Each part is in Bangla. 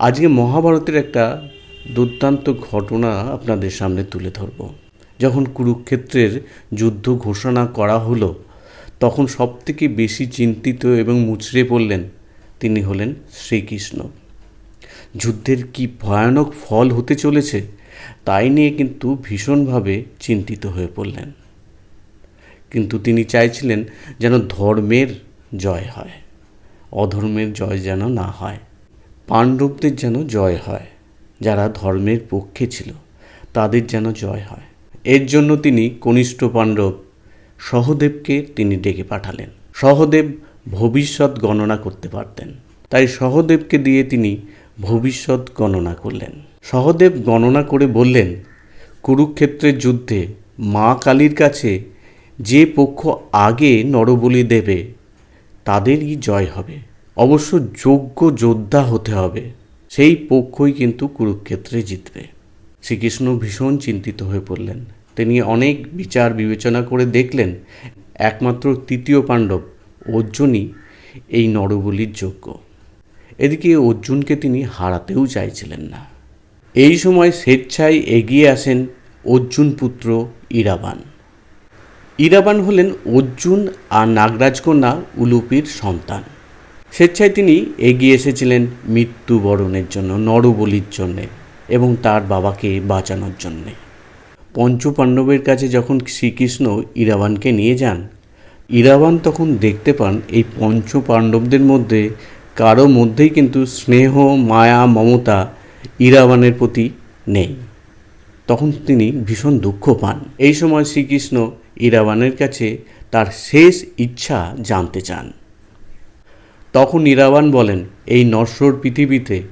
আজকে মহাভারতের একটা দুর্দান্ত ঘটনা আপনাদের সামনে তুলে ধরব। যখন কুরুক্ষেত্রের যুদ্ধ ঘোষণা করা হলো, তখন সবথেকে বেশি চিন্তিত এবং মুচড়ে পড়লেন তিনি হলেন শ্রীকৃষ্ণ। যুদ্ধের কি ভয়ানক ফল হতে চলেছে, তাই নিয়ে কিন্তু ভীষণভাবে চিন্তিত হয়ে পড়লেন। কিন্তু তিনি চাইছিলেন যেন ধর্মের জয় হয়, অধর্মের জয় যেন না হয়। পাণ্ডবদের যেন জয় হয়, যারা ধর্মের পক্ষে ছিল, তাদের যেন জয় হয়। এর জন্য তিনি কনিষ্ঠ পাণ্ডব সহদেবকে তিনি ডেকে পাঠালেন। সহদেব ভবিষ্যৎ গণনা করতে পারতেন। তাই সহদেবকে দিয়ে তিনি ভবিষ্যৎ গণনা করলেন। সহদেব গণনা করে বললেন, কুরুক্ষেত্রের যুদ্ধে মা কালীর কাছে যে পক্ষ আগে নরবলি দেবে, তাদেরই জয় হবে। অবশ্য যোগ্য যোদ্ধা হতে হবে। সেই পক্ষই কিন্তু কুরুক্ষেত্রে জিতবে। শ্রীকৃষ্ণ ভীষণ চিন্তিত হয়ে পড়লেন। তিনি অনেক বিচার বিবেচনা করে দেখলেন, একমাত্র তৃতীয় পাণ্ডব অর্জুনই এই নরবলির যোগ্য। এদিকে অর্জুনকে তিনি হারাতেও চাইছিলেন না। এই সময় স্বেচ্ছায় এগিয়ে আসেন অর্জুন পুত্র ইরাবান। ইরাবান হলেন অর্জুন আর নাগরাজকন্যা উলুপির সন্তান। স্বেচ্ছায় তিনি এগিয়ে এসেছিলেন মৃত্যুবরণের জন্য, নরবলির জন্যে এবং তার বাবাকে বাঁচানোর জন্যে। পঞ্চপাণ্ডবের কাছে যখন শ্রীকৃষ্ণ ইরাবানকে নিয়ে যান, ইরাবান তখন দেখতে পান এই পঞ্চ পাণ্ডবদের মধ্যে কারও মধ্যেই কিন্তু স্নেহ, মায়া, মমতা ইরাবানের প্রতি নেই। তখন তিনি ভীষণ দুঃখ পান। এই সময় শ্রীকৃষ্ণ ইরাবানের কাছে তার শেষ ইচ্ছা জানতে চান। তখন ইরাবান বলেন, এই নশ্বর পৃথিবীতে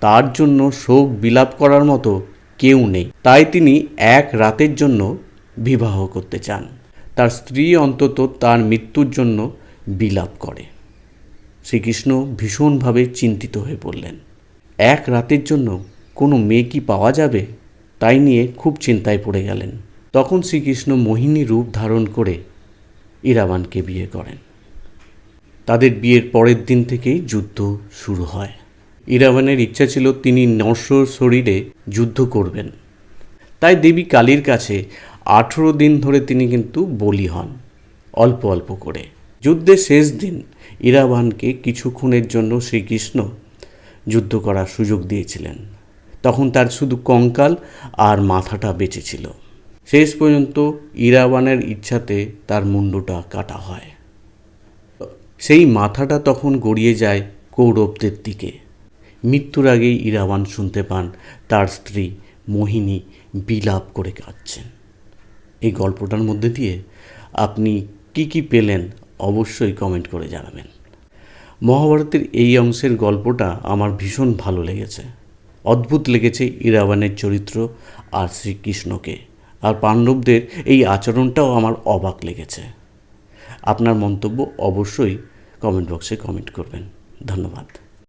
তার জন্য শোক বিলাপ করার মতো কেউ নেই। তাই তিনি এক রাতের জন্য বিবাহ করতে চান। তার স্ত্রী অন্তত তার মৃত্যুর জন্য বিলাপ করে। শ্রীকৃষ্ণ ভীষণভাবে চিন্তিত হয়ে পড়লেন। এক রাতের জন্য কোনো মেয়ে কি পাওয়া যাবে? তাই নিয়ে খুব চিন্তায় পড়ে গেলেন। তখন শ্রীকৃষ্ণ মোহিনী রূপ ধারণ করে ইরাবানকে বিয়ে করেন। তাদের বিয়ের পরের দিন থেকেই যুদ্ধ শুরু হয়। ইরাবানের ইচ্ছা ছিল তিনি নশ্বর শরীরে যুদ্ধ করবেন। তাই দেবী কালীর কাছে আঠেরো দিন ধরে তিনি কিন্তু বলি হন, অল্প অল্প করে। যুদ্ধের শেষ দিন ইরাবানকে কিছুক্ষণের জন্য শ্রীকৃষ্ণ যুদ্ধ করার সুযোগ দিয়েছিলেন। তখন তার শুধু কঙ্কাল আর মাথাটা বেঁচে ছিল। শেষ পর্যন্ত ইরাবানের ইচ্ছাতে তার মুন্ডুটা কাটা হয়। সেই মাথাটা তখন গড়িয়ে যায় কৌরবদের দিকে। মৃত্যুর আগেই ইরাবান শুনতে পান তার স্ত্রী মোহিনী বিলাপ করে কাঁদছেন। এই গল্পটার মধ্যে দিয়ে আপনি কি কি পেলেন অবশ্যই কমেন্ট করে জানাবেন। মহাভারতের এই অংশের গল্পটা আমার ভীষণ ভালো লেগেছে। অদ্ভুত লেগেছে ইরাবানের চরিত্র আর শ্রীকৃষ্ণকে। আর পাণ্ডবদের এই আচরণটাও আমার অবাক লেগেছে। আপনার মন্তব্য অবশ্যই কমেন্ট বক্সে কমেন্ট করবেন। ধন্যবাদ।